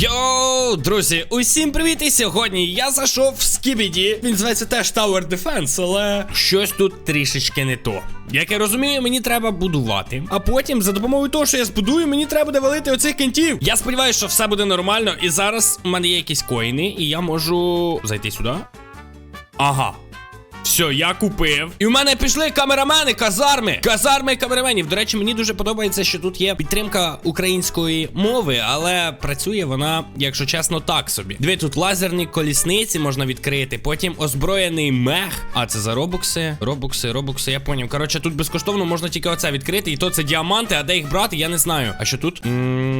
Йоу, друзі, усім привіт! І сьогодні я зайшов в Скібіді. Він зветься теж Tower Defense, але щось тут трішечки не то. Як я розумію, мені треба будувати. А потім, за допомогою того, що я збудую, мені треба буде валити оцих кентів. Я сподіваюся, що все буде нормально. І зараз у мене є якісь коїни, і я можу зайти сюди. Ага. Все, я купив. І у мене пішли камерамени, казарми. Казарми камераменів. До речі, мені дуже подобається, що тут є підтримка української мови, але працює вона, якщо чесно, так собі. Дві тут лазерні колісниці можна відкрити. Потім озброєний мех. А це за робокси. Робокси, робокси, я поняв. Коротше, тут безкоштовно можна тільки оце відкрити. І то це діаманти, а де їх брати, я не знаю. А що тут?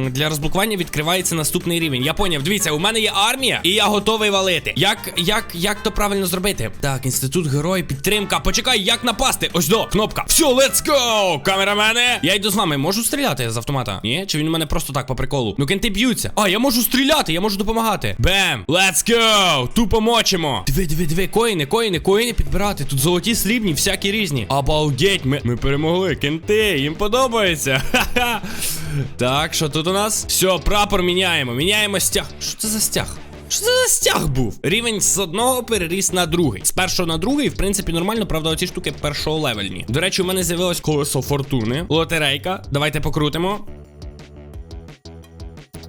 для розблокування відкривається наступний рівень. Я поняв. Дивіться, у мене є армія, і я готовий валити. Як, як, як то правильно зробити? Так, інститут герой, підтримка. Почекай, як напасти? Ось до, кнопка. Все, let's go! Камерамени! Я йду з вами. Можу стріляти з автомата? Ні? Чи він у мене просто так по приколу? Ну кенти б'ються. А, я можу стріляти, я можу допомагати. Бем! Let's go! Тупо мочимо. Диви, диви, диви, коїни, коїни, коїни підбирати. Тут золоті, срібні, всякі різні. Обалдеть, ми, ми перемогли. Кенти, їм подобається. Ха-ха. Так, що тут у нас? Все, прапор міняємо. Міняємо стяг. Що це за стяг? Що це за стяг був? Рівень з одного переріс на другий. З першого на другий, в принципі, нормально, правда, оці штуки першого левельні. До речі, у мене з'явилось колесо фортуни. Лотерейка. Давайте покрутимо.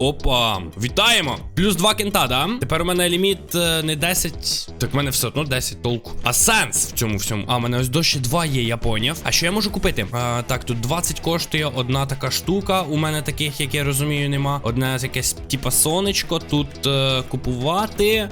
Опа, вітаємо! Плюс 2 кента, да? Тепер у мене ліміт е, не 10. Так в мене все одно 10 толку. А сенс в цьому всьому. А, в мене ось дощі 2 є, я поняв. А що я можу купити? А, так, тут 20 коштує одна така штука. У мене таких, як я розумію, нема. Одне якесь, типа, сонечко. Тут е, купувати.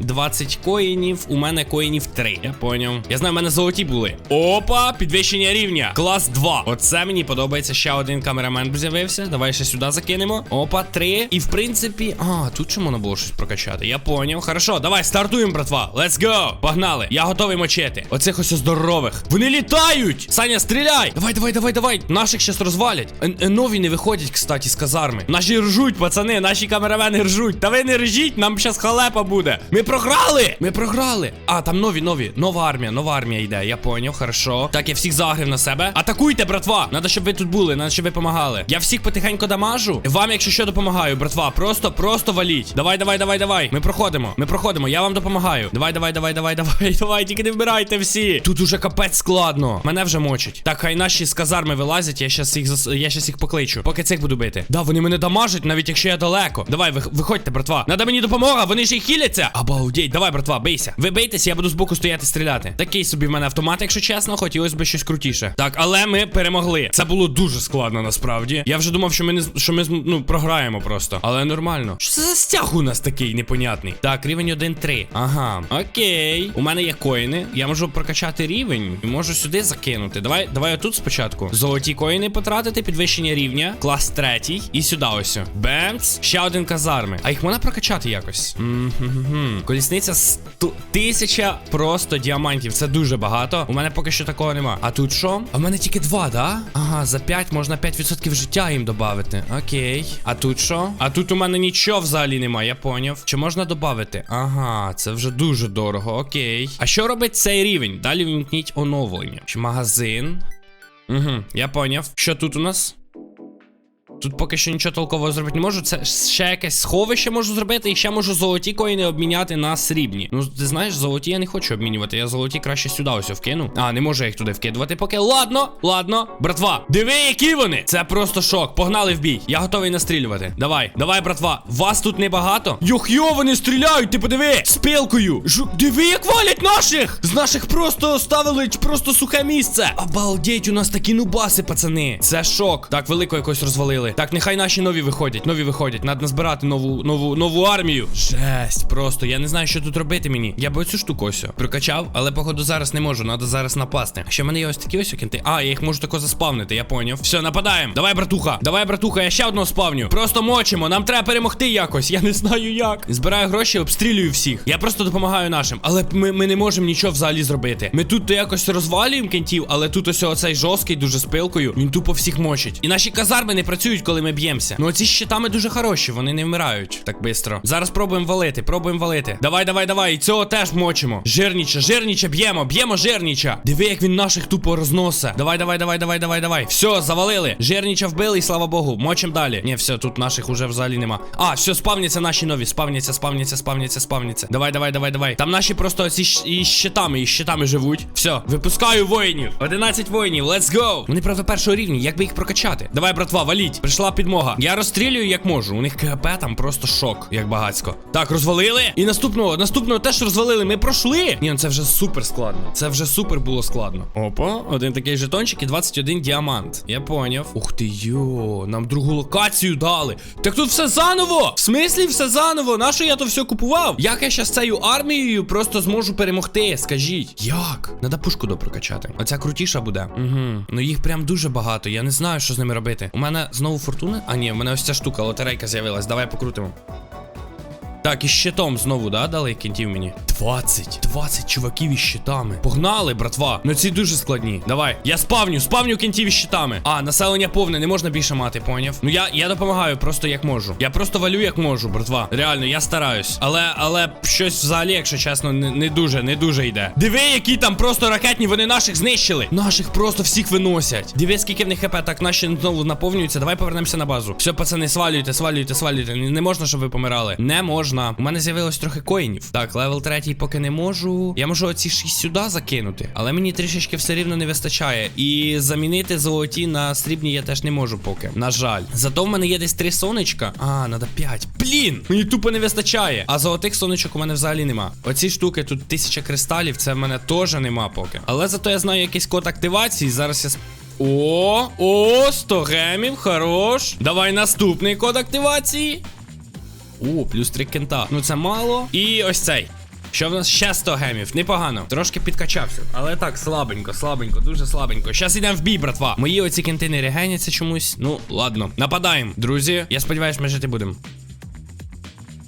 20 коїнів, у мене коїнів 3. Я поняв. Я знаю, в мене золоті були. Опа, підвищення рівня. Клас 2. Оце мені подобається. Ще один камерамен з'явився. Давай ще сюди закинемо. Опа, 3. І в принципі. А, тут ще можна було щось прокачати. Я поняв. Хорошо, давай стартуємо, братва. Let's go. Погнали. Я готовий мочити. Оцих ось здорових. Вони літають! Саня, стріляй! Давай, давай, давай, давай. Наших щас розвалять. Е, нові не виходять, кстати, з казарми. Наші ржуть, пацани, наші камерамени ржуть. Та ви не ржіть, нам щас халепа буде. Ми програли! Ми програли! А, там нові, нові. Нова армія, нова армія йде. Я поняв, хорошо. Так, я всіх загрив на себе. Атакуйте, братва! Надо, щоб ви тут були, надо, щоб ви помагали. Я всіх потихеньку дамажу. Вам, якщо що, допомагаю, братва. Просто, просто валіть. Давай, давай, давай, давай. Ми проходимо. Ми проходимо. Я вам допомагаю. Давай, давай, давай, давай, давай, давай. Тільки не вбирайте всі. Тут уже капець складно. Мене вже мочить. Так, хай наші з казарми вилазять. Я щас їх зас... я щас їх покличу. Поки цих буду бити. Да, вони мене дамажать, навіть якщо я далеко. Давай, ви... виходьте, братва. Надо мені допомога, вони ж і хіляться. Обалдеть, давай, братва, бийся. Ви бийтеся, я буду збоку стояти стріляти. Такий собі в мене автомат, якщо чесно, хотілося б щось крутіше. Так, але ми перемогли. Це було дуже складно насправді. Я вже думав, що ми не з- що ми ну програємо просто. Але нормально. Що це за стяг у нас такий непонятний? Так, рівень 1-3. Ага. Окей. У мене є коїни. Я можу прокачати рівень і можу сюди закинути. Давай, давай отут спочатку. Золоті коїни потратити, підвищення рівня. Клас третій. І сюди ось. Бемц. Ще один казарми. А їх можна прокачати якось? М-м-м. Колісниця сто... тисяча просто діамантів. Це дуже багато. У мене поки що такого нема. А тут що? А в мене тільки два, да? Ага, за 5 можна 5% життя їм додати. Окей. А тут що? А тут у мене нічого взагалі нема, я поняв. Чи можна додати? Ага, це вже дуже дорого. Окей. А що робить цей рівень? Далі вімкніть оновлення. Чи магазин? Угу, я поняв. Що тут у нас? Тут поки що нічого толкового зробити не можу. Це ще якесь сховище можу зробити, і ще можу золоті коїни обміняти на срібні. Ну, ти знаєш, золоті я не хочу обмінювати. Я золоті краще сюди ось вкину. А, не можу я їх туди вкидувати. Поки. Ладно, ладно. Братва, диви, які вони! Це просто шок. Погнали в бій. Я готовий настрілювати. Давай, давай, братва. Вас тут небагато. Йох-йо, вони стріляють, ти подиви! З пилкою. Жу... Диви, як валять наших! З наших просто ставили просто сухе місце. Обалдеть, у нас такі нубаси, пацани. Це шок. Так, велико якось розвалили. Так, нехай наші нові виходять. Нові виходять. Надо назбирати нову нову нову армію. Жесть, просто. Я не знаю, що тут робити мені. Я би оцю штуку ось прокачав, але походу зараз не можу. Надо зараз напасти. Ще в мене є ось такі ось кінти. А, я їх можу тако заспавнити, я поняв. Все, нападаємо. Давай, братуха. Давай, братуха, я ще одного спавню. Просто мочимо. Нам треба перемогти якось. Я не знаю як. Збираю гроші, обстрілюю всіх. Я просто допомагаю нашим. Але ми, ми не можемо нічого взагалі зробити. Ми тут якось розвалюємо кентів, але тут ось оцей жорсткий, дуже з пилкою. Він тупо всіх мочить. І наші казарми не працюють вмирають, коли ми б'ємося. Ну ці щитами дуже хороші, вони не вмирають так швидко. Зараз пробуємо валити, пробуємо валити. Давай, давай, давай. І цього теж мочимо. Жирніча, жирніча, б'ємо, б'ємо жирніча. Диви, як він наших тупо розносе. Давай, давай, давай, давай, давай, давай. Все, завалили. Жирніча вбили, і слава Богу. Мочим далі. Ні, все, тут наших уже взагалі нема. А, все, спавняться наші нові. Спавняться, спавняться, спавняться, спавняться. Давай, давай, давай, давай. Там наші просто ці із щитами, із щитами живуть. Все, випускаю воїнів. 11 воїнів, let's go. Вони, правда, першого рівня, як би їх прокачати? Давай, братва, валіть. Прийшла підмога. Я розстрілюю як можу. У них КП там просто шок, як багацько. Так, розвалили. І наступного, наступного теж розвалили. Ми пройшли. Ні, ну це вже супер складно. Це вже супер було складно. Опа, один такий жетончик і 21 діамант. Я поняв. Ух ти йо, нам другу локацію дали. Так тут все заново. В смислі все заново. Нащо я то все купував? Як я щас цією армією просто зможу перемогти? Скажіть. Як? Надо пушку допрокачати. Оця крутіша буде. Угу. Ну їх прям дуже багато. Я не знаю, що з ними робити. У мене знову фортуна? А ні, у мене ось ця штука, лотерейка з'явилась. Давай покрутимо. Так, і щитом знову, да, дали кінтів мені? 20. 20 чуваків із щитами. Погнали, братва. Ну ці дуже складні. Давай. Я спавню, спавню кінтів із щитами. А, населення повне, не можна більше мати, поняв? Ну я, я допомагаю просто як можу. Я просто валю як можу, братва. Реально, я стараюсь. Але, але щось взагалі, якщо чесно, не, не дуже, не дуже йде. Диви, які там просто ракетні, вони наших знищили. Наших просто всіх виносять. Диви, скільки в них хп, так наші знову наповнюються. Давай повернемося на базу. Все, пацани, свалюйте, свалюйте, свалюйте. Не, можна, щоб ви помирали. Не можна. У мене з'явилось трохи коїнів. Так, левел третій поки не можу. Я можу оці 6 сюди закинути, але мені трішечки все рівно не вистачає. І замінити золоті на срібні я теж не можу поки. На жаль. Зато в мене є десь 3 сонечка. А, надо 5. Блін! Мені тупо не вистачає. А золотих сонечок у мене взагалі нема. Оці штуки тут тисяча кристалів, це в мене теж нема поки. Але зато я знаю якийсь код активації. Зараз я О, о, 100 гемів, хорош. Давай наступний код активації. О, плюс 3 кента. Ну це мало. І ось цей. Що в нас ще 100 гемів? Непогано. Трошки підкачався. Але так, слабенько, слабенько, дуже слабенько. Щас йдемо в бій, братва. Мої оці кенти не регеняться чомусь. Ну, ладно. Нападаємо. Друзі, я сподіваюся, ми жити будемо.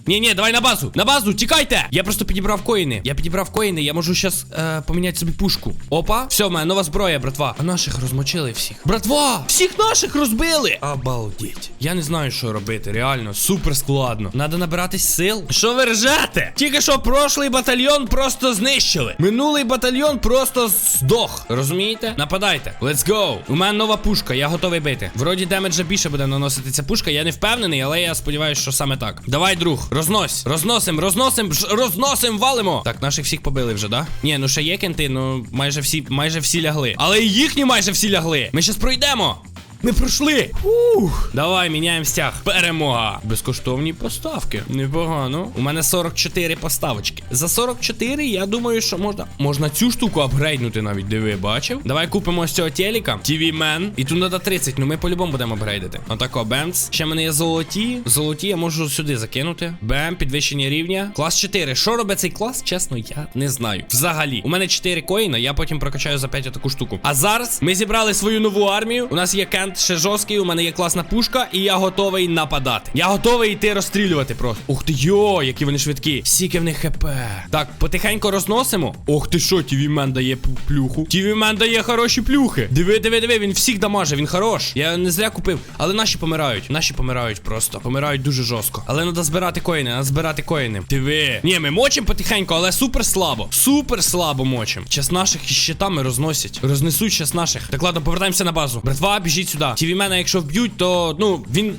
Ні, ні, давай на базу. На базу, тікайте! Я просто підібрав коїни. Я підібрав коїни, я можу щас е, поміняти собі пушку. Опа, все, в мене нова зброя, братва. А наших розмочили всіх. Братва! Всіх наших розбили! Обалдеть. Я не знаю, що робити. Реально, супер складно. Надо набиратись сил. Що ви ржете? Тільки що прошлий батальйон просто знищили. Минулий батальйон просто здох. Розумієте? Нападайте. Let's go. У мене нова пушка, я готовий бити. Вроді демеджа більше буде наносити ця пушка. Я не впевнений, але я сподіваюся, що саме так. Давай, друг, рознось. Розносим, розносим, розносим, валимо. Так, наших всіх побили вже, да? Ні, ну ще є кенти, ну майже всі, майже всі лягли. Але і їхні майже всі лягли. Ми щас пройдемо. Ми пройшли. Ух. Давай, міняємо стяг. Перемога. Безкоштовні поставки. Непогано. У мене 44 поставочки. За 44, я думаю, що можна. Можна цю штуку апгрейднути навіть. Диви, бачив? Давай купимо ось цього телека. TV Man. І тут треба 30. Ну ми по-любому будемо апгрейдити. Отако, бемц. Ще в мене є золоті. Золоті я можу сюди закинути. Бем, підвищення рівня. Клас 4. Що робить цей клас? Чесно, я не знаю. Взагалі, у мене 4 коїна, я потім прокачаю за 5 таку штуку. А зараз ми зібрали свою нову армію. У нас є кент ще жорсткий, у мене є класна пушка, і я готовий нападати. Я готовий йти розстрілювати просто. Ух ти йо, які вони швидкі. Сіки в них хп. Так, потихеньку розносимо. Ох ти що, тівімен дає плюху. Тівімен дає хороші плюхи. Диви, диви, диви, він всіх дамаже, він хорош. Я не зря купив. Але наші помирають. Наші помирають просто. Помирають дуже жорстко. Але треба збирати коїни, треба збирати коїни. Диви. Ні, ми мочимо потихеньку, але супер слабо. Супер слабо мочимо. Час наших із щитами розносять. Рознесуть час наших. Так ладно, повертаємося на базу. Братва, біжіть сюди. Тіві мене, якщо вб'ють, то ну. Він,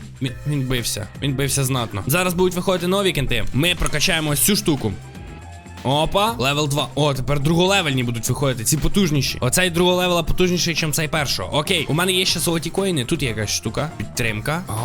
він бився. Він бився знатно. Зараз будуть виходити нові кінти. Ми прокачаємо ось цю штуку. Опа, левел 2. О, тепер друголевельні будуть виходити. Ці потужніші. Оцей другого левела потужніший, ніж цей першого. Окей, у мене є ще золоті коїни. Тут є якась штука. Підтримка. А,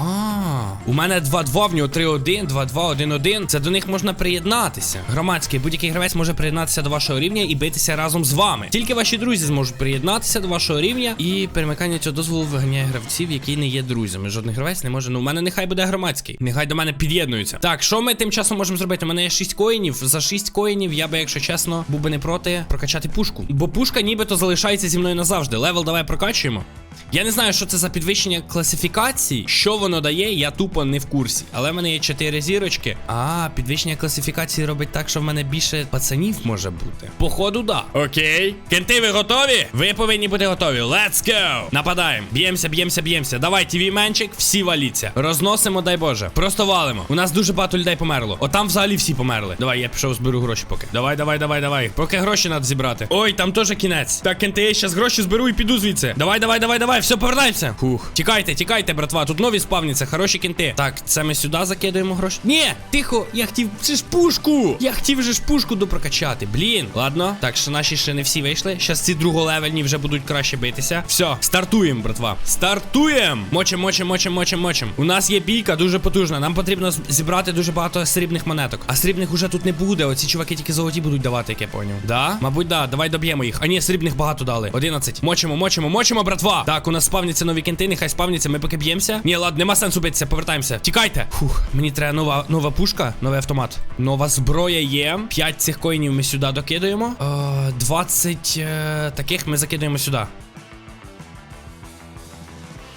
у мене 2-2, в нього 3-1, 2-2, 1-1. Це до них можна приєднатися. Громадський, будь-який гравець може приєднатися до вашого рівня і битися разом з вами. Тільки ваші друзі зможуть приєднатися до вашого рівня. І перемикання цього дозволу виганяє гравців, які не є друзями. Жодний гравець не може. Ну, у мене нехай буде громадський. Нехай до мене під'єднуються. Так, що ми тим часом можемо зробити? У мене є 6 коїнів. За 6 коїнів я би, якщо чесно, був би не проти прокачати пушку. Бо пушка нібито залишається зі мною назавжди. Левел давай прокачуємо. Я не знаю, що це за підвищення класифікації, що воно дає, я тупо не в курсі. Але в мене є 4 зірочки. А, підвищення класифікації робить так, що в мене більше пацанів може бути. Походу, да. Окей. Кенти, ви готові? Ви повинні бути готові. Let's go! Нападаємо. Б'ємося, б'ємося, б'ємося. Давай, тіві менчик, всі валіться. Розносимо, дай Боже. Просто валимо. У нас дуже багато людей померло. Отам взагалі всі померли. Давай, я пішов зберу гроші поки. Давай, давай, давай, давай. Поки гроші треба зібрати. Ой, там теж кінець. Так, я щас гроші зберу і піду звідси. Давай, давай, давай, давай. Все, повертаємося. Фух. Тікайте, тікайте, братва. Тут нові спавняться, хороші кінти. Так, це ми сюди закидуємо гроші. Ні, тихо, я хотів це ж пушку. Я хотів же ж пушку допрокачати. Блін. Ладно. Так, що наші ще не всі вийшли. Щас ці друголевельні вже будуть краще битися. Все, стартуємо, братва. Стартуємо. Мочим, мочим, мочим, мочим, мочим. У нас є бійка дуже потужна. Нам потрібно зібрати дуже багато срібних монеток. А срібних уже тут не буде. Оці чуваки тільки золоті будуть давати, як я поняв. Да? Мабуть, да. Давай доб'ємо їх. А ні, срібних багато дали. 11. Мочимо, мочимо, мочимо, братва. Так, у нас спавняться нові кінти, нехай спавняться. Ми поки б'ємося. Ні, ладно, нема сенсу битися, повертаємося. Тікайте. Фух, мені треба нова, нова пушка, новий автомат. Нова зброя є. 5 цих коїнів ми сюди докидаємо. Е, 20 е, таких ми закидаємо сюди.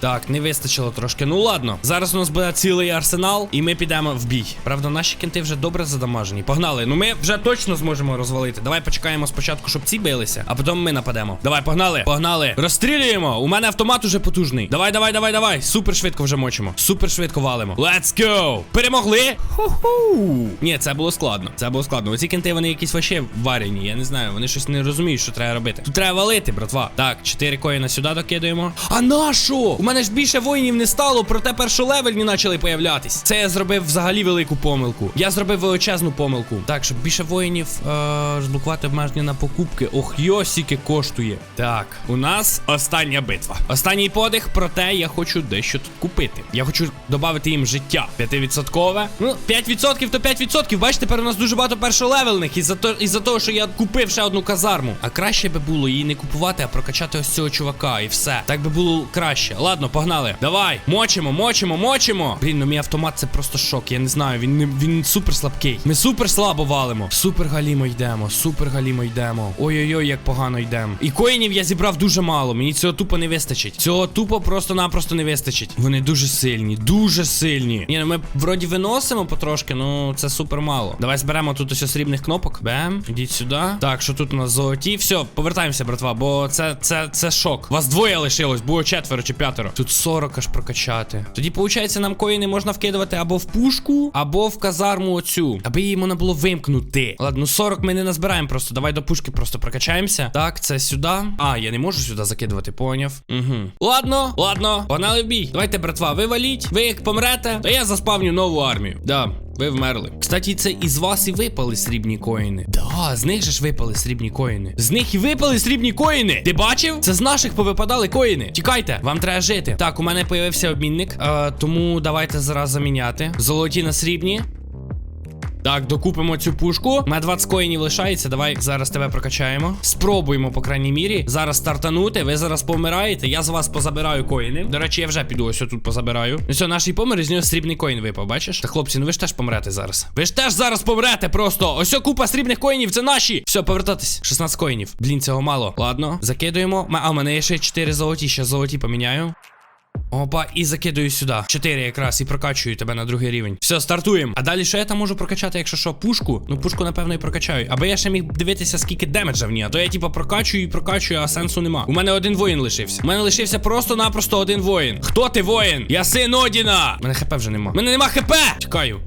Так, не вистачило трошки. Ну ладно. Зараз у нас буде цілий арсенал, і ми підемо в бій. Правда, наші кінти вже добре задамажені. Погнали. Ну ми вже точно зможемо розвалити. Давай почекаємо спочатку, щоб ці билися, а потім ми нападемо. Давай, погнали, погнали. Розстрілюємо. У мене автомат уже потужний. Давай, давай, давай, давай. Супер швидко вже мочимо. Супер швидко валимо. Let's go! Перемогли! Ху-ху! Ні, це було складно. Це було складно. Оці кінти вони якісь вообще варені. Я не знаю. Вони щось не розуміють, що треба робити. Тут треба валити, братва. Так, 4 коїна сюди докидаємо. А на що? Мене ж більше воїнів не стало, проте першолевельні почали появлятись. Це я зробив взагалі велику помилку. Я зробив величезну помилку. Так, щоб більше воїнів е- обмеження на покупки. Ох, йосіки коштує. Так, у нас остання битва. Останній подих, проте я хочу дещо тут купити. Я хочу додати їм життя. 5%. Ну, 5% то 5%. Бачите, тепер у нас дуже багато першолевельних. Із-за то, із того, що я купив ще одну казарму. А краще би було її не купувати, а прокачати ось цього чувака і все. Так би було краще. Ладно, погнали. Давай. Мочимо, мочимо, мочимо. Блін, ну мій автомат це просто шок. Я не знаю. Він не він супер слабкий. Ми супер слабо валимо. Супер галімо йдемо. Супер галімо йдемо. Ой-ой-ой, як погано йдемо. І коїнів я зібрав дуже мало. Мені цього тупо не вистачить. Цього тупо просто-напросто не вистачить. Вони дуже сильні, дуже сильні. Ні, ну ми вроді виносимо потрошки, ну це супер мало. Давай зберемо тут ось срібних кнопок. Бем, ідіть сюди. Так, що тут у нас золоті. Все, повертаємося, братва, бо це, це, це шок. Вас двоє лишилось, було четверо чи п'ятеро. Тут 40 аж прокачати. Тоді, виходить, нам коїни можна вкидувати або в пушку, або в казарму оцю. Аби її можна було вимкнути. Ладно, ну 40 ми не назбираємо просто. Давай до пушки просто прокачаємося. Так, це сюди. А, я не можу сюди закидувати, поняв. Угу. Ладно, ладно, погнали в бій. Давайте, братва, ви валіть. Ви як помрете, то я заспавню нову армію. Да. Ви вмерли. Кстати, це із вас і випали срібні коїни. Да, з них же ж випали срібні коїни. З них і випали срібні коїни. Ти бачив? Це з наших повипадали коїни. Тікайте, вам треба жити. Так, у мене появився обмінник. Е, тому давайте зараз заміняти. Золоті на срібні. Так, докупимо цю пушку. У мене 20 коїнів лишається. Давай зараз тебе прокачаємо. Спробуємо, по крайній мірі. Зараз стартанути. Ви зараз помираєте. Я з вас позабираю коїни. До речі, я вже піду ось тут позабираю. Ну все, наш помер, із нього срібний коїн випав, бачиш? Та хлопці, ну ви ж теж помрете зараз. Ви ж теж зараз помрете просто. Ось купа срібних коїнів, це наші. Все, повертатись. 16 коїнів. Блін, цього мало. Ладно, закидуємо. А, у мене є ще 4 золоті. Ще золоті поміняю. Опа, і закидую сюди. Чотири якраз і прокачую тебе на другий рівень. Все, стартуємо. А далі що я там можу прокачати, якщо що, пушку? Ну, пушку, напевно, і прокачаю. Аби я ще міг дивитися, скільки демеджа в ній. А то я типа прокачую і прокачую, а сенсу нема. У мене один воїн лишився. У мене лишився просто-напросто один воїн. Хто ти воїн? Я син Одіна! У мене хп вже нема. У мене нема хп! Чекаю.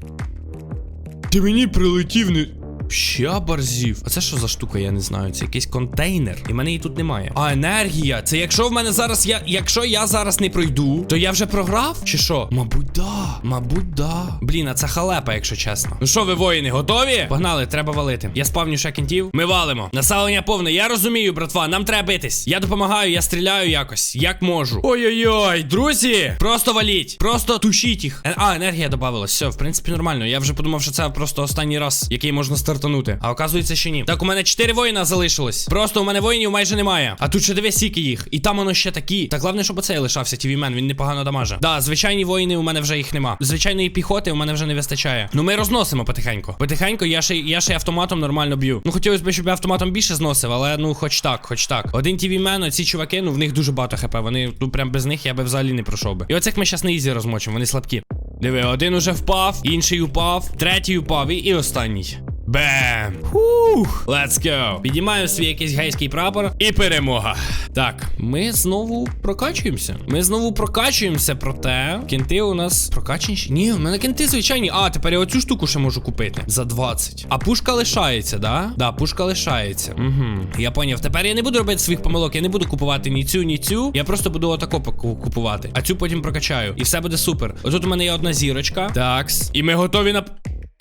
Ти мені прилетів не. Ще борзів. А це що за штука, я не знаю. Це якийсь контейнер. І мене її тут немає. А, енергія. Це якщо в мене зараз я. Якщо я зараз не пройду, то я вже програв? Чи що? Мабуть, да. Мабуть, да. Блін, а це халепа, якщо чесно. Ну що, ви воїни, готові? Погнали, треба валити. Я спавню ще кінтів. Ми валимо. Населення повне. Я розумію, братва. Нам треба битись. Я допомагаю, я стріляю якось. Як можу. Ой-ой-ой, друзі. Просто валіть. Просто тушіть їх. Е, А, енергія додавалась. Все, в принципі, нормально. Я вже подумав, що це просто останній раз, який можна стартувати. А оказується, що ні. Так, у мене 4 воїна залишилось. Просто у мене воїнів майже немає. А тут ще дивись, скільки їх. І там воно ще такі. Так головне, щоб оцей лишався, тівімен, він непогано дамаже. Да, звичайні воїни у мене вже їх нема. Звичайної піхоти у мене вже не вистачає. Ну ми розносимо потихеньку. Потихеньку я ще я ще автоматом нормально б'ю. Ну хотілося б, щоб я автоматом більше зносив, але ну хоч так, хоч так. Один тівімен, оці чуваки, ну в них дуже багато хп. Вони ну прям без них я би взагалі не пройшов би. І оцих ми щас на ізі розмочимо, вони слабкі. Диви, один уже впав, інший упав, третій упав і, і останній. Бем! Хух! Let's go! Підіймаю свій якийсь гейський прапор і перемога. Так, ми знову прокачуємося. Ми знову прокачуємося, проте кінти у нас прокаченіші. Ні, у мене кінти звичайні. А, тепер я оцю штуку ще можу купити за 20. А пушка лишається, да? Да, пушка лишається. Угу. Я поняв. Тепер я не буду робити своїх помилок. Я не буду купувати ні цю, ні цю. Я просто буду отако купувати. А цю потім прокачаю. І все буде супер. Отут у мене є одна зірочка. Такс. І ми готові на.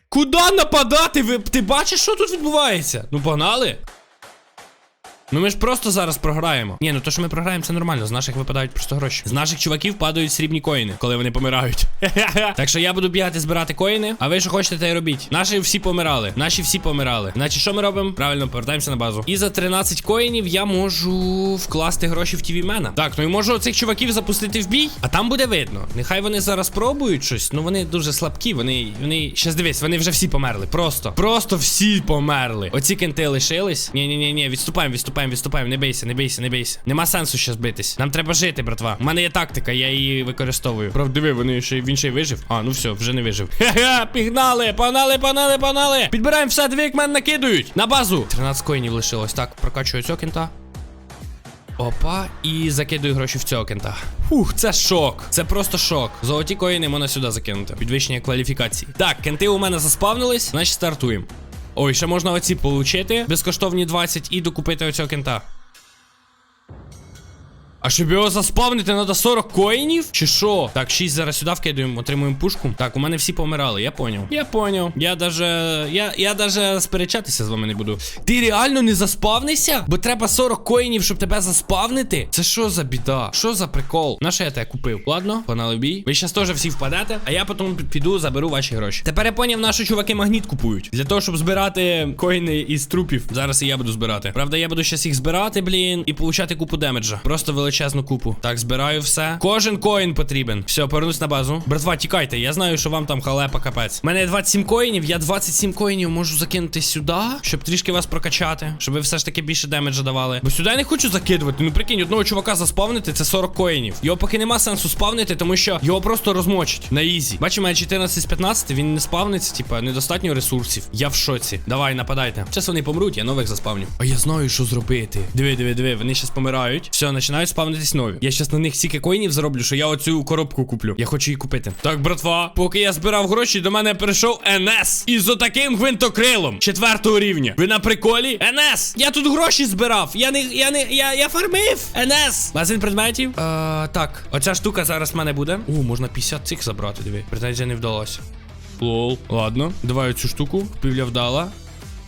Куди нападати? Ви ти бачиш, що тут відбувається? Ну погнали. Ну ми ж просто зараз програємо. Ні, ну то, що ми програємо, це нормально. З наших випадають просто гроші. З наших чуваків падають срібні коїни, коли вони помирають. так що я буду бігати збирати коїни, а ви що хочете, те й робіть. Наші всі помирали. Наші всі помирали. Значить, що ми робимо? Правильно, повертаємося на базу. І за 13 коїнів я можу вкласти гроші в тівімена. Так, ну і можу цих чуваків запустити в бій, а там буде видно. Нехай вони зараз пробують щось. Ну вони дуже слабкі. Вони. Вони. Щас дивись, вони вже всі померли. Просто. Просто всі померли. Оці кенти лишились. Ні, ні, ні, ні, відступаємо, відступаємо, відступаємо. Не бійся, не бійся, не бійся. Нема сенсу щас битись. Нам треба жити, братва. У мене є тактика, я її використовую. Правда, диви, вони ще він ще вижив. А, ну все, вже не вижив. Ха-ха, пігнали, погнали, погнали, погнали. Підбираємо все, диви, як мене накидують. На базу. 13 коїнів лишилось. Так, прокачую цього кента. Опа, і закидую гроші в цього кента. Фух, це шок. Це просто шок. Золоті коїни можна сюди закинути. Підвищення кваліфікації. Так, кенти у мене заспавнились, значить стартуємо. Ой, ще можна оці получити. Безкоштовні 20 і докупити оцього кента. А щоб його заспавнити, треба 40 коїнів? Чи що? Так, 6 зараз сюди вкидуємо, отримуємо пушку. Так, у мене всі помирали, я поняв. Я поняв. Я даже. Я, я даже сперечатися з вами не буду. Ти реально не заспавнися? Бо треба 40 коїнів, щоб тебе заспавнити? Це що за біда? Що за прикол? На що я тебе купив? Ладно, погнали бій. Ви зараз теж всі впадете, а я потім піду, заберу ваші гроші. Тепер я поняв, наші чуваки магніт купують. Для того, щоб збирати коїни із трупів. Зараз і я буду збирати. Правда, я буду зараз їх збирати, блін, і получати купу демеджа. Просто величезну купу. Так, збираю все. Кожен коін потрібен. Все, повернусь на базу. Братва, тікайте. Я знаю, що вам там халепа капець. У мене 27 коїнів, я 27 коїнів можу закинути сюди, щоб трішки вас прокачати, щоб ви все ж таки більше демеджа давали. Бо сюди я не хочу закидувати. Ну прикинь, одного чувака заспавнити, це 40 коїнів. Його поки нема сенсу спавнити, тому що його просто розмочить на ізі. Бачимо, мене 14 з 15, він не спавниться, типа, недостатньо ресурсів. Я в шоці. Давай, нападайте. Зараз вони помруть, я нових заспавню. А я знаю, що зробити. Диви, диви, диви, вони зараз помирають. Все, починають спавнитись нові. Я зараз на них стільки коїнів зароблю, що я оцю коробку куплю. Я хочу її купити. Так, братва, поки я збирав гроші, до мене прийшов НС із отаким гвинтокрилом четвертого рівня. Ви на приколі? НС! Я тут гроші збирав. Я не. Я не. Я, я фармив. НС! Магазин предметів. Е, так, оця штука зараз в мене буде. О, можна 50 цих забрати, диви. Претензія не вдалася. Лол. Ладно, давай цю штуку. Півля вдала.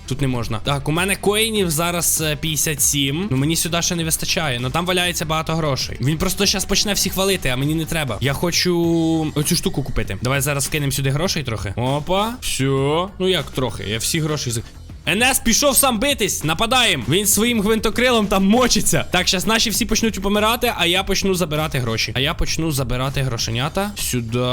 Тут не можна. Так, у мене коїнів зараз е, 57. Ну мені сюди ще не вистачає. Ну там валяється багато грошей. Він просто зараз почне всіх валити, а мені не треба. Я хочу оцю штуку купити. Давай зараз скинемо сюди грошей трохи. Опа. Все. Ну як трохи? Я всі гроші з. НС пішов сам битись, нападаємо. Він своїм гвинтокрилом там мочиться. Так, зараз наші всі почнуть помирати, а я почну забирати гроші. А я почну забирати грошенята. Сюди.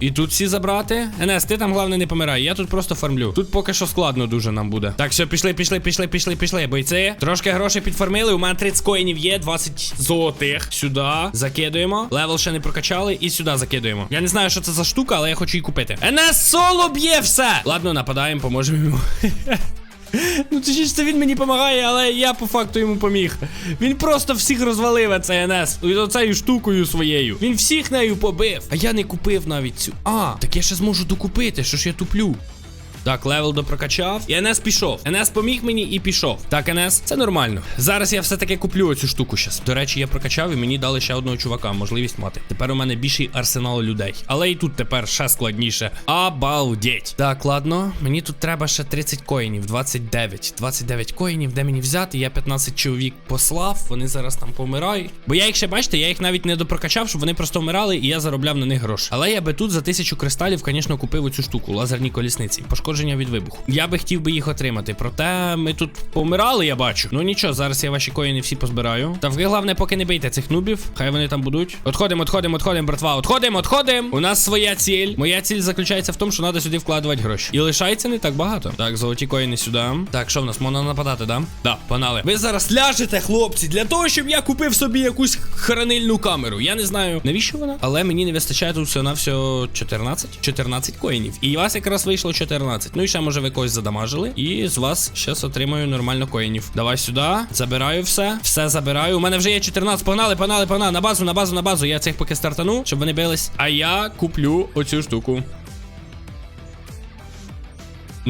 І тут всі забрати. НС, ти там головне не помирай. Я тут просто фармлю. Тут поки що складно дуже нам буде. Так, все, пішли, пішли, пішли, пішли, пішли. Бойці. Трошки грошей підфармили. У мене 30 коїнів є, 20 золотих. Сюди. Закидуємо. Левел ще не прокачали. І сюди закидуємо. Я не знаю, що це за штука, але я хочу її купити. НС соло б'є все. Ладно, нападаємо, поможемо йому. Ну, точніше, це він мені допомагає, але я по факту йому поміг. Він просто всіх розвалив цей НС. Оцею штукою своєю. Він всіх нею побив. А я не купив навіть цю. А, так я ще зможу докупити. Що ж я туплю? Так, левел допрокачав. І НС пішов. НС поміг мені і пішов. Так, НС, це нормально. Зараз я все-таки куплю оцю штуку щас. До речі, я прокачав і мені дали ще одного чувака, можливість мати. Тепер у мене більший арсенал людей. Але і тут тепер ще складніше. Обалдеть. Так, ладно. Мені тут треба ще 30 коїнів, 29. 29 коїнів, де мені взяти? Я 15 чоловік послав, вони зараз там помирають. Бо я їх ще бачите, я їх навіть не допрокачав, щоб вони просто вмирали, і я заробляв на них гроші. Але я би тут за тисячу кристалів, звісно, купив оцю штуку, лазерні колісниці. Пошкодив пошкодження від вибуху. Я би хотів би їх отримати. Проте ми тут помирали, я бачу. Ну нічого, зараз я ваші коїни всі позбираю. Та ви головне, поки не бийте цих нубів. Хай вони там будуть. Отходимо, отходимо, отходимо, братва. Отходимо, отходимо. У нас своя ціль. Моя ціль заключається в тому, що треба сюди вкладувати гроші. І лишається не так багато. Так, золоті коїни сюди. Так, що в нас можна нападати, да? Да, погнали. Ви зараз ляжете, хлопці, для того, щоб я купив собі якусь хранильну камеру. Я не знаю, навіщо вона, але мені не вистачає тут всього на всього 14 14 коїнів. І вас якраз вийшло 14. Ну і ще може ви когось задамажили. І з вас зараз отримаю нормально коїнів. Давай сюди. Забираю все. Все забираю. У мене вже є 14. Погнали, погнали, погнали. На базу, на базу, на базу. Я цих поки стартану, щоб вони бились. А я куплю оцю штуку.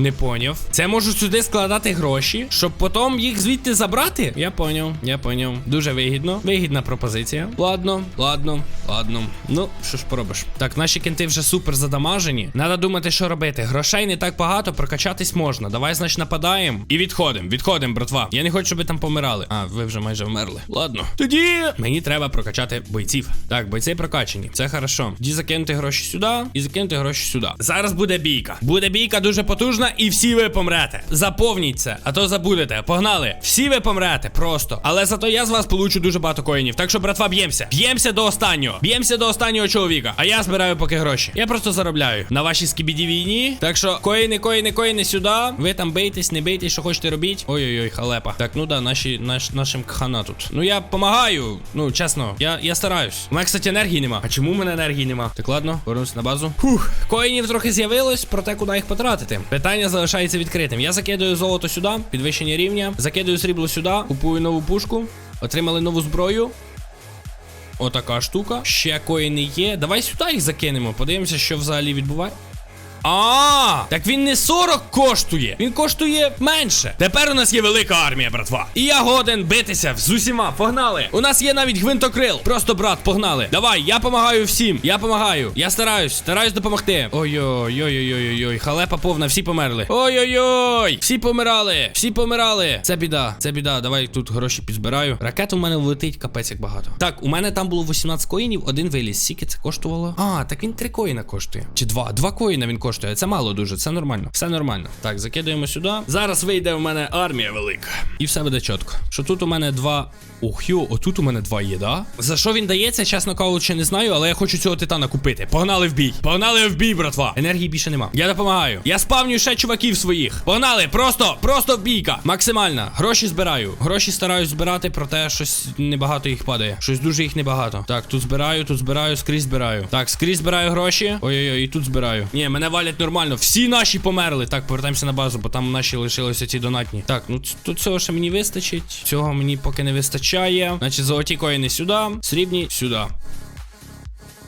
Не поняв. Це можу сюди складати гроші, щоб потім їх звідти забрати. Я поняв, я поняв. Дуже вигідно. Вигідна пропозиція. Ладно, ладно, ладно. Ну, що ж поробиш? Так, наші кенти вже супер задамажені. Надо думати, що робити. Грошей не так багато, прокачатись можна. Давай, значить, нападаємо і відходимо. Відходимо, братва. Я не хочу, щоб ви там помирали. А, ви вже майже вмерли. Ладно. Тоді мені треба прокачати бойців. Так, бойці прокачані. Це хорошо. Тоді закинути гроші сюди і закинути гроші сюди. Зараз буде бійка. Буде бійка дуже потужна, і всі ви помрете. Заповніть це, а то забудете. Погнали. Всі ви помрете просто. Але зато я з вас получу дуже багато коїнів. Так що, братва, б'ємося. Б'ємося до останнього. Б'ємося до останнього чоловіка. А я збираю поки гроші. Я просто заробляю на вашій скібіді війні. Так що, коїни, коїни, коїни сюди. Ви там бийтесь, не бийтесь, що хочете робіть. Ой-ой-ой, халепа. Так, ну да, наші, наш, нашим кхана тут. Ну я помагаю. Ну, чесно, я, я стараюсь. У мене, кстати, енергії нема. А чому в мене енергії нема? Так ладно, повернусь на базу. Фух, коїнів трохи з'явилось, проте куди їх потратити. Питання залишається відкритим. Я закидаю золото сюди, підвищення рівня. Закидаю срібло сюди, купую нову пушку. Отримали нову зброю. Отака штука. Ще коїни є. Давай сюди їх закинемо. Подивимося, що взагалі відбувається. А, так він не 40 коштує, він коштує менше. Тепер у нас є велика армія, братва. І я годен битися з усіма. Погнали. У нас є навіть гвинтокрил. Просто брат, погнали. Давай, я помагаю всім. Я помагаю. Я стараюсь, стараюсь допомогти. Ой-ой-ой-ой-ой-ой. Халепа повна, всі померли. Ой-ой-ой. Всі помирали. Всі помирали. Це біда. Це біда. Давай тут гроші підзбираю. Ракета у мене влетить, капець як багато. Так, у мене там було 18 коїнів, один виліз. Скільки це коштувало? А, так він 3 коїна коштує. Чи два? Два коїна він коштує. Це мало дуже, це нормально. Все нормально. Так, закидаємо сюди. Зараз вийде в мене армія велика. І все буде чітко. Що тут у мене два. Ох, йо, отут у мене два є, да? За що він дається, чесно кажучи, не знаю, але я хочу цього титана купити. Погнали в бій. Погнали в бій, братва. Енергії більше нема. Я допомагаю. Я спавню ще чуваків своїх. Погнали, просто, просто бійка. Максимальна. Гроші збираю. Гроші стараюсь збирати, проте щось небагато їх падає. Щось дуже їх небагато. Так, тут збираю, тут збираю, скрізь збираю. Так, скрізь збираю гроші. Ой-ой-ой, і тут збираю. Ні, мене валять нормально. Всі наші померли. Так, повертаємося на базу, бо там наші лишилися ці донатні. Так, ну тут цього ще мені вистачить. Цього мені поки не вистачає. Значить, золоті коїни сюди, срібні сюди.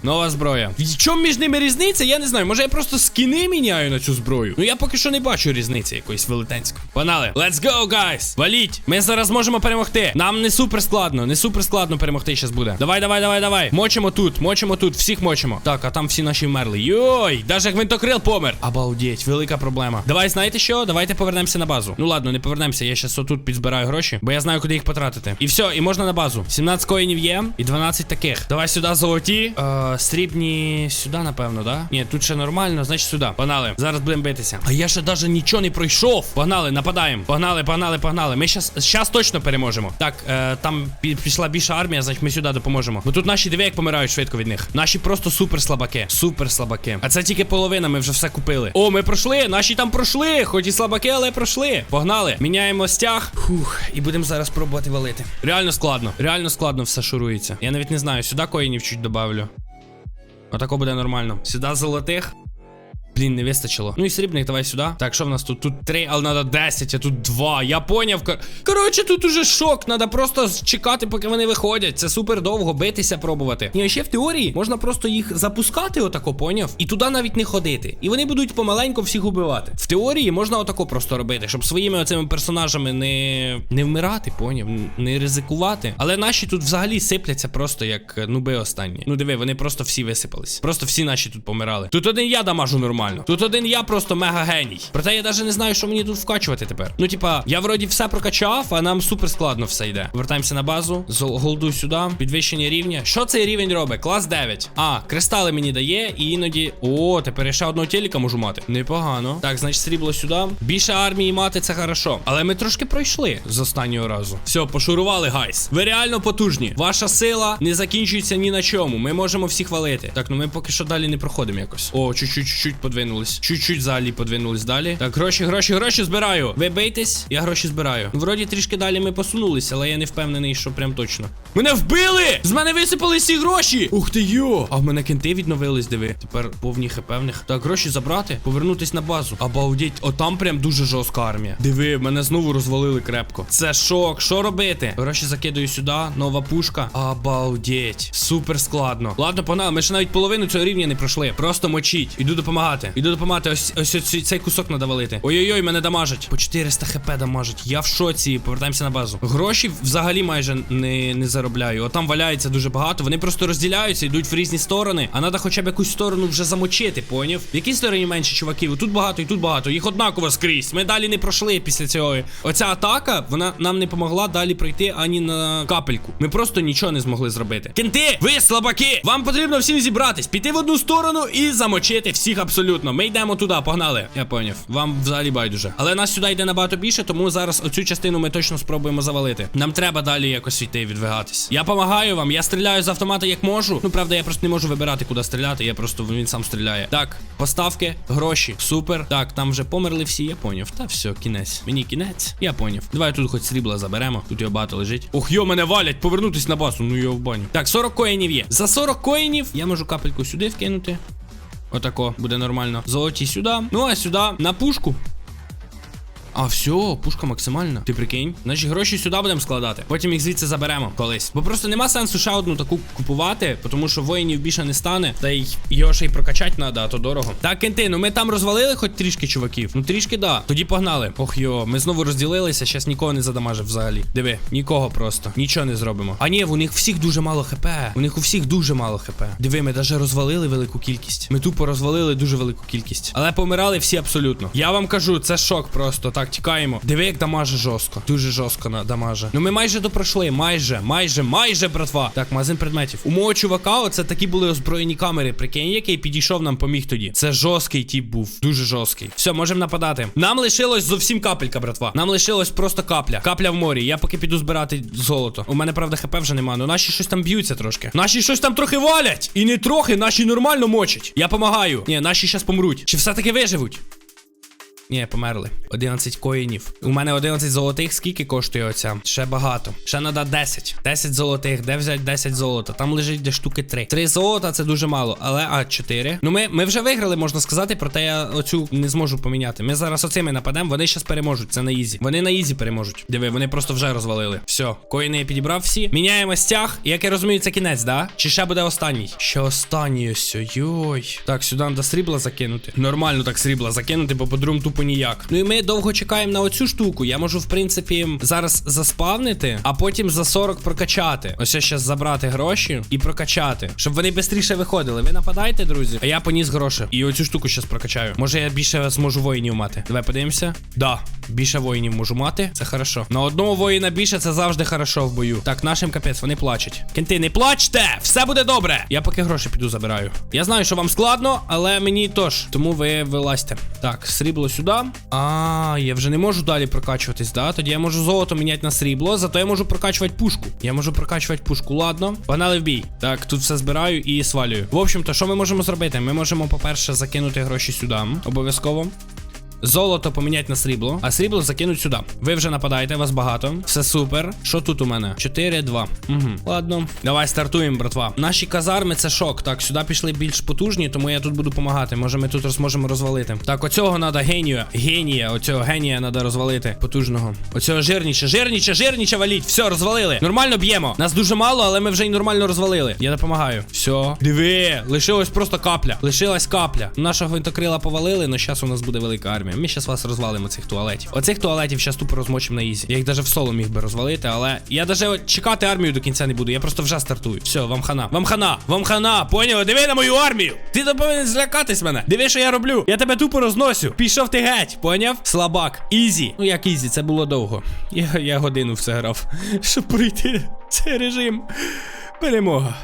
Нова зброя. В чому між ними різниця? Я не знаю. Може я просто скіни міняю на цю зброю? Ну я поки що не бачу різниці якоїсь велетенської. Погнали. Let's go, guys! Валіть! Ми зараз можемо перемогти. Нам не супер складно, не супер складно перемогти зараз буде. Давай, давай, давай, давай. Мочимо тут, мочимо тут, всіх мочимо. Так, а там всі наші вмерли. Йой! Даже гвинтокрил помер. Обалдеть, велика проблема. Давай, знаєте що? Давайте повернемося на базу. Ну ладно, не повернемося. Я зараз отут підзбираю гроші, бо я знаю, куди їх потратити. І все, і можна на базу. 17 коїнів є, і 12 таких. Давай сюди золоті. Е, срібні сюди, напевно, да? Ні, тут ще нормально, значить сюди. Погнали. Зараз будемо битися. А я ще навіть нічого не пройшов. Погнали, нападаємо. Погнали, погнали, погнали. Ми щас точно переможемо. Так, е, там пішла більша армія, значить ми сюди допоможемо. Бо тут наші диви, як помирають швидко від них. Наші просто супер слабаки. Супер слабаки. А це тільки половина, ми вже все купили. О, ми пройшли. Наші там пройшли. Хоч і слабаки, але пройшли. Погнали. Міняємо стяг. Фух, і будемо зараз пробувати валити. Реально складно. Реально складно все шурується. Я навіть не знаю, сюди коїнів чуть добавлю. Отако буде нормально. Сюди золотих. Блін, не вистачило. Ну і срібних, давай сюди. Так, що в нас тут? Тут три, але треба 10, а тут два. Я поняв. Кор- Коротше, тут уже шок. Треба просто чекати, поки вони виходять. Це супер довго битися, пробувати. А ще в теорії можна просто їх запускати, отако, поняв? І туди навіть не ходити. І вони будуть помаленьку всіх убивати. В теорії можна отако просто робити, щоб своїми оцими персонажами не, не вмирати, поняв? Не ризикувати. Але наші тут взагалі сипляться просто як е, нуби останні. Ну диви, вони просто всі висипались. Просто всі наші тут помирали. Тут один я дамажу нормально. Нормально. Тут один я просто мега геній. Проте я навіть не знаю, що мені тут вкачувати тепер. Ну, типа, я вроді все прокачав, а нам супер складно все йде. Повертаємося на базу. З голду сюди. Підвищення рівня. Що цей рівень робить? Клас 9. А, кристали мені дає, і іноді. О, тепер я ще одного телека можу мати. Непогано. Так, значить, срібло сюди. Більше армії мати це хорошо. Але ми трошки пройшли з останнього разу. Все, пошурували, гайс. Ви реально потужні. Ваша сила не закінчується ні на чому. Ми можемо всіх валити. Так, ну ми поки що далі не проходимо якось. О, чуть-чуть, чуть-чуть подвинулись. Чуть-чуть взагалі подвинулись далі. Так, гроші, гроші, гроші збираю. Ви бийтесь, я гроші збираю. Вроді трішки далі ми посунулися, але я не впевнений, що прям точно. Мене вбили! З мене висипали всі гроші! Ух ти йо! А в мене кенти відновились, диви. Тепер повні хп в них. Так, гроші забрати, повернутись на базу. Обалдеть, отам прям дуже жорстка армія. Диви, мене знову розвалили крепко. Це шок. Що робити? Гроші закидаю сюди, нова пушка. Обалдеть. Супер складно. Ладно, погнали. Ми ще навіть половину цього рівня не пройшли. Просто мочіть. Іду допомагати. Іду допомагати. Ось ось, ось цей кусок надо валити. Ой-ой-ой, мене дамажать. По 400 хп дамажить. Я в шоці. Повертаємося на базу. Гроші взагалі майже не, не заробляю. Отам валяється дуже багато. Вони просто розділяються, йдуть в різні сторони. А треба хоча б якусь сторону вже замочити, поняв? В якій стороні менше чуваків? Тут багато і тут багато. Їх однаково скрізь. Ми далі не пройшли після цього. Оця атака, вона нам не помогла далі пройти ані на капельку. Ми просто нічого не змогли зробити. Кенти, ви слабаки! Вам потрібно всім зібратись, піти в одну сторону і замочити всіх абсолютно. Ми йдемо туди, погнали. Я поняв. Вам взагалі байдуже. Але нас сюди йде набагато більше, тому зараз оцю частину ми точно спробуємо завалити. Нам треба далі якось йти відвигатись. Я допомагаю вам, я стріляю з автомата як можу. Ну правда, я просто не можу вибирати, куди стріляти. Я просто він сам стріляє. Так, поставки, гроші, супер. Так, там вже померли всі, я поняв. Та все, кінець. Мені кінець. Я поняв. Давай тут хоч срібла заберемо. Тут його багато лежить. Ох, йо, мене валять, повернутись на базу. Ну його в баню. Так, 40 коїнів є. За 40 коїнів я можу капельку сюди вкинути. Отако, буде нормально. Золоті сюди. Ну а сюди на пушку. А, все, пушка максимальна. Ти прикинь? Наші гроші сюди будемо складати. Потім їх звідси заберемо колись. Бо просто нема сенсу ще одну таку купувати, тому що воїнів більше не стане. Та й його ще й прокачати треба, а то дорого. Так, кенти, ну ми там розвалили хоч трішки чуваків. Ну трішки да. Тоді погнали. Ох йо, ми знову розділилися, щас нікого не задамажив взагалі. Диви, нікого просто. Нічого не зробимо. А ні, у них всіх дуже мало хп. У них у всіх дуже мало хп. Диви, ми навіть розвалили велику кількість. Ми тупо розвалили дуже велику кількість. Але помирали всі абсолютно. Я вам кажу, це шок просто. Так, тікаємо. Диви, як дамаже жорстко. Дуже жорстко дамаже. Ну ми майже допройшли. Майже, майже, майже, братва. Так, магазин предметів. У чувака, оце такі були озброєні камери. Прикинь, який підійшов, нам поміг тоді. Це жорсткий тип був. Дуже жорсткий. Все, можемо нападати. Нам лишилось зовсім капелька, братва. Нам лишилось просто капля. Капля в морі. Я поки піду збирати золото. У мене, правда, хп вже нема. Ну наші щось там б'ються трошки. Наші щось там трохи валять. І не трохи, наші нормально мочать. Я помагаю. Ні, наші щас помруть. Чи все-таки виживуть? Ні, померли. 11 коїнів. У мене 11 золотих. Скільки коштує оця? Ще багато. Ще треба 10. 10 золотих. Де взяти 10 золота? Там лежить де штуки 3. 3 золота це дуже мало. Але а 4. Ну ми, ми вже виграли, можна сказати, проте я оцю не зможу поміняти. Ми зараз оцими нападемо, вони зараз переможуть. Це на ізі. Вони на ізі переможуть. Диви, вони просто вже розвалили. Все, коїни я підібрав всі. Міняємо стяг. Як я розумію, це кінець, да? Чи ще буде останній? Ще останній ось. Йой. Так, сюди треба срібла закинути. Нормально так срібла закинути, бо по-другому тупо ніяк. Ну і ми довго чекаємо на оцю штуку. Я можу, в принципі, зараз заспавнити, а потім за 40 прокачати. Ось я зараз забрати гроші і прокачати, щоб вони швидше виходили. Ви нападайте, друзі. А я поніс гроші. І оцю штуку зараз прокачаю. Може, я більше зможу воїнів мати. Давай подивимося. Да, більше воїнів можу мати. Це хорошо. На одного воїна більше це завжди хорошо в бою. Так, нашим капець, вони плачуть. Кенти, не плачте! Все буде добре. Я поки гроші піду забираю. Я знаю, що вам складно, але мені теж. Тому ви вилазьте. Так, срібло сюди. А, я вже не можу далі прокачуватись, да? Тоді я можу золото міняти на срібло, зато я можу прокачувати пушку. Я можу прокачувати пушку. Ладно, погнали в бій. Так, тут все збираю і свалюю. В общем-то, що ми можемо зробити? Ми можемо, по-перше, закинути гроші сюди. Обов'язково. Золото поміняти на срібло, а срібло закинуть сюди. Ви вже нападаєте, вас багато. Все супер. Що тут у мене? 4-2. Угу. Ладно. Давай стартуємо, братва. Наші казарми це шок. Так, сюди пішли більш потужні, тому я тут буду допомагати. Може, ми тут зможемо розвалити. Так, оцього треба генію. Генія, оцього генія треба розвалити. Потужного. Оцього жирніча, жирніча, жирніча валіть. Все, розвалили. Нормально б'ємо. Нас дуже мало, але ми вже й нормально розвалили. Я допомагаю. Все. Диви, лишилось просто капля. Лишилась капля. Нашого гвинтокрила повалили, але зараз у нас буде велика армія. Армія. Ми зараз вас розвалимо цих туалетів. Оцих туалетів зараз тупо розмочимо на ізі. Я їх навіть в соло міг би розвалити, але я навіть чекати армію до кінця не буду. Я просто вже стартую. Все, вам хана. Вам хана, вам хана. Поняли? Диви на мою армію. Ти то повинен злякатись мене. Диви, що я роблю. Я тебе тупо розносю. Пішов ти геть, поняв? Слабак. Ізі. Ну як ізі, це було довго. Я, я годину в це грав. Щоб пройти цей режим. Перемога.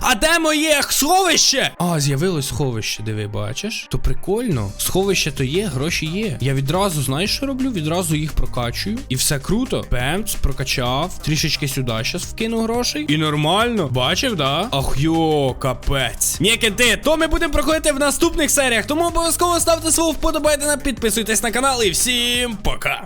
А де моє сховище? А, з'явилось сховище, диви, бачиш? То прикольно. Сховище то є, гроші є. Я відразу, знаєш, що роблю? Відразу їх прокачую. І все круто. Бемц, прокачав. Трішечки сюди щас вкину грошей. І нормально. Бачив, да? Ах йо, капець. Ні, кенти, то ми будемо проходити в наступних серіях. Тому обов'язково ставте свого вподобайте, підписуйтесь на канал і всім пока.